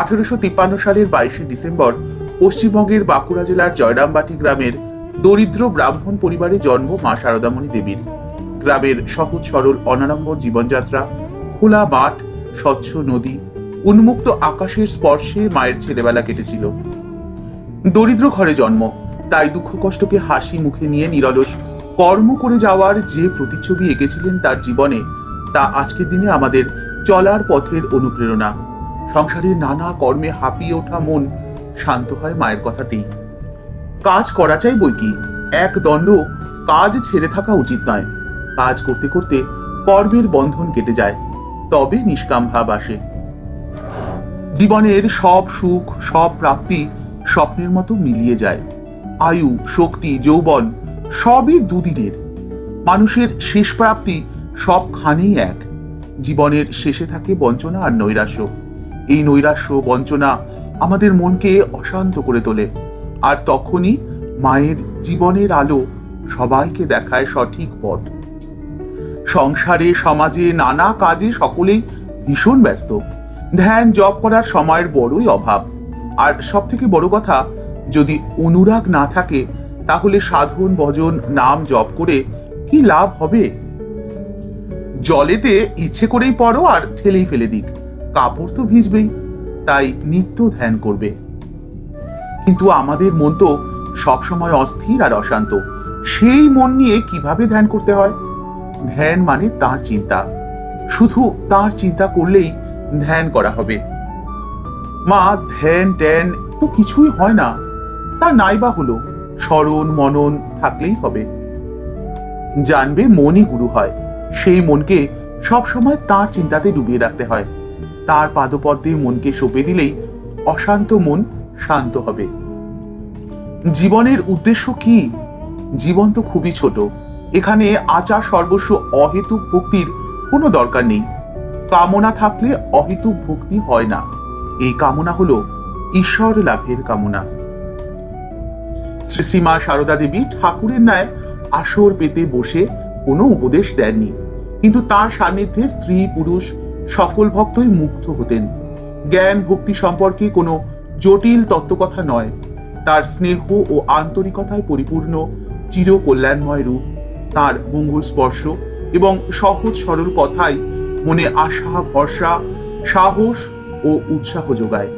আঠেরোশো তিপ্পান্ন সালের বাইশে ডিসেম্বর পশ্চিমবঙ্গের বাঁকুড়া জেলার জয়রামবাটি গ্রামের দরিদ্র ব্রাহ্মণ পরিবারে জন্ম মা শারদামণি দেবীর। গ্রামের সহজ সরল অনাড়ম্বর জীবনযাত্রা, খোলা মাঠ, স্বচ্ছ নদী, উন্মুক্ত আকাশের স্পর্শে মায়ের ছেলেবেলা কেটেছিল। দরিদ্র ঘরে জন্ম, তাই দুঃখ কষ্টকে হাসি মুখে নিয়ে নিরলস কর্ম করে যাওয়ার যে প্রতিচ্ছবি এঁকেছিলেন তার জীবনে, তা আজকের দিনে আমাদের চলার পথের অনুপ্রেরণা। সংসারের নানা কর্মে হাঁপিয়ে ওঠা মন শান্ত হয় মায়ের কথাতেই। কাজ করা চাই বই কি? এক দণ্ড কাজ ছেড়ে থাকা উচিত নয়। কাজ করতে করতে কর্মের বন্ধন কেটে যায়, তবে নিষ্কাম ভাব আসে। জীবনের সব সুখ, সব প্রাপ্তি স্বপ্নের মতো মিলিয়ে যায়। আয়ু, শক্তি, যৌবন সবই দুদিনের। মানুষের শেষ প্রাপ্তি সবখানেই এক। জীবনের শেষে থাকে বঞ্চনা আর নৈরাশ্য। এই নৈরাশ্য বঞ্চনা আমাদের মনকে অশান্ত করে তোলে। আর তখনই মায়ের জীবনের আলো সবাইকে দেখায় সঠিক পথ। সংসারে, সমাজে, নানা কাজে সকলেই ভীষণ ব্যস্ত। ধ্যান জপ করার সময়ের বড়ই অভাব। আর সব থেকে বড় কথা, যদি অনুরাগ না থাকে, তাহলে সাধন, ভজন, নাম জপ করে কি লাভ হবে? জলেতে ইচ্ছে করেই পড়ো আর ঠেলেই ফেলে দিক। কাপড় তো ভিজবেই, তাই নিত্য ধ্যান করবে। কিন্তু আমাদের মন তো সবসময় অস্থির আর অশান্ত। সেই মন নিয়ে কীভাবে ধ্যান করতে হয়? ধ্যান মানে তার চিন্তা। শুধু তার চিন্তা করলেই ধ্যান করা হবে। মা, ধ্যান, ট্যান তো কিছুই হয় না। তা নাইবা হলো, স্মরণ, মনন থাকলেই হবে। জানবে মনই গুরু হয়। সেই মনকে সবসময় তার চিন্তাতে ডুবিয়ে রাখতে হয়। তার পাদপদ্মে মনকে সঁপে দিলেই অশান্ত মন শান্ত হবে। জীবনের উদ্দেশ্য কি? জীবন তো খুবই ছোট। এখানে আচার সর্বস্ব অহেতুক ভক্তির কোনো দরকার নেই। কামনা থাকলে অহেতুক ভক্তি হয় না। এই কামনা হলো ঈশ্বর লাভের কামনা। শ্রী শ্রীমা সারদা দেবী ঠাকুরের ন্যায় আসর পেতে বসে কোনো উপদেশ দেননি। কিন্তু তার সান্নিধ্যে স্ত্রী, পুরুষ সকল ভক্তই মুগ্ধ হতেন। জ্ঞান ভক্তি সম্পর্কে কোনো জটিল তত্ত্বকথা নয়। তার স্নেহ ও আন্তরিকতায় পরিপূর্ণ চির কল্যাণময় রূপ, তার মঙ্গল স্পর্শ এবং সহজ সরল কথাই মনে আশা, ভরসা, সাহস ও উৎসাহ যোগায়।